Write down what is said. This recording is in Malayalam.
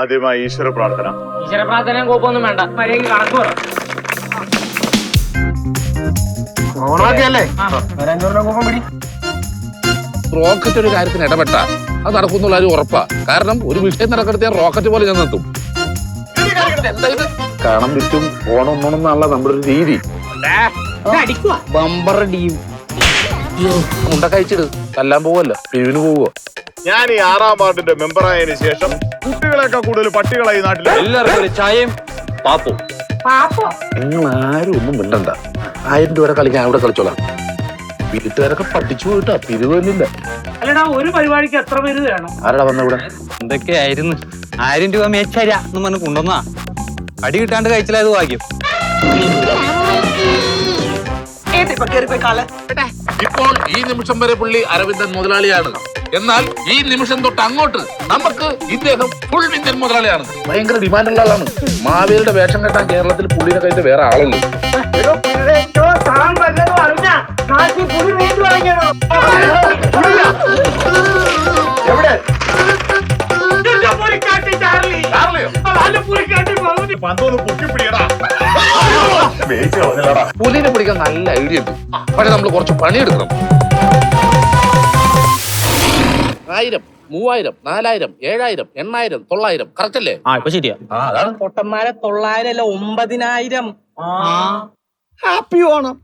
ആദ്യമായി ഈശ്വര പ്രാർത്ഥന. ഈശ്വര പ്രാർത്ഥന കോപ്പൊന്നും വേണ്ട. മര്യാദയ്ക്ക് കണക്ക് പറ. ഓണാക്കിയല്ലേ റോക്കറ്റ് ഒരു കാര്യത്തിന് ഇടപെട്ട. അത് നടക്കുന്നുള്ള ഒരു ഉറപ്പാ. കാരണം ഒരു വിഷയം നടക്കെടുത്ത റോക്കറ്റ് പോലെ ഞാൻ നിർത്തും. കാണാൻ പറ്റും കണം വിറ്റും ഓണം ഒന്നണമെന്നുള്ള നമ്മുടെ ഒരു രീതി. ബമ്പർ ഡീം മുണ്ട കഴിച്ചിട്. തല്ലാൻ പോവല്ല. പിരിവിന് പോവുക ഞാൻ ഈ ആറാം വാർഡിന്റെ മെമ്പർ ആയതിനു ശേഷം കുട്ടികളെയൊക്കെ കൂടുതൽ പട്ടികളായി നാട്ടിൽ നാട്ടിൽ. എല്ലാവർക്കും ചായയും പാപ്പും. നിങ്ങൾ ആരും ഒന്നും മിണ്ടണ്ട. ആയിരം രൂപ കളിക്കാൻ അവിടെ കളിച്ചോളാം. വീട്ടുകാരൊക്കെ പഠിച്ചു പോയിട്ടാ പിരിവ് തന്നില്ല. അല്ലടാ ഒരു പരിപാടിക്ക് എത്ര പേര് വേണം? ആരടാ വന്ന ഇവിടെ? എന്തൊക്കെയായിരുന്നു? ആയിരം രൂപ മേച്ചര എന്ന് പറഞ്ഞ് കൊണ്ടുവന്നാ. അടി കിട്ടാണ്ട് കഴിച്ചില്ലായത് ഭാഗ്യം. ഇപ്പോൾ ഈ നിമിഷം വരെ പുള്ളി അരവിന്ദൻ മുതലാളിയാണ്. എന്നാൽ ഈ നിമിഷം തൊട്ട് അങ്ങോട്ട് നമുക്ക് ഇദ്ദേഹം ഫുൾ ഇന്ത്യൻ മുതലാളിയാണ്. ഭയങ്കര ഡിമാൻഡുള്ള ആളാണ്. മാവേലിയുടെ വേഷം കെട്ടാൻ കേരളത്തിൽ പുള്ളിനെ കഴിഞ്ഞ വേറെ ആളുള്ളൂ എവിടെ? പുലിനെ പിടിക്കാൻ നല്ല ഐഡിയ ഉണ്ട്. പക്ഷെ നമ്മൾ കുറച്ച് പണിയെടുക്കണം. ആയിരം മൂവായിരം നാലായിരം ഏഴായിരം എണ്ണായിരം തൊള്ളായിരം. കറക്റ്റ് അല്ലേ? ആ ഇപ്പൊ ശരിയാ. ആ അതാണ്. പൊട്ടന്മാരെ തൊള്ളായിരം അല്ല ഒമ്പതിനായിരം. ഹാപ്പി ഓണം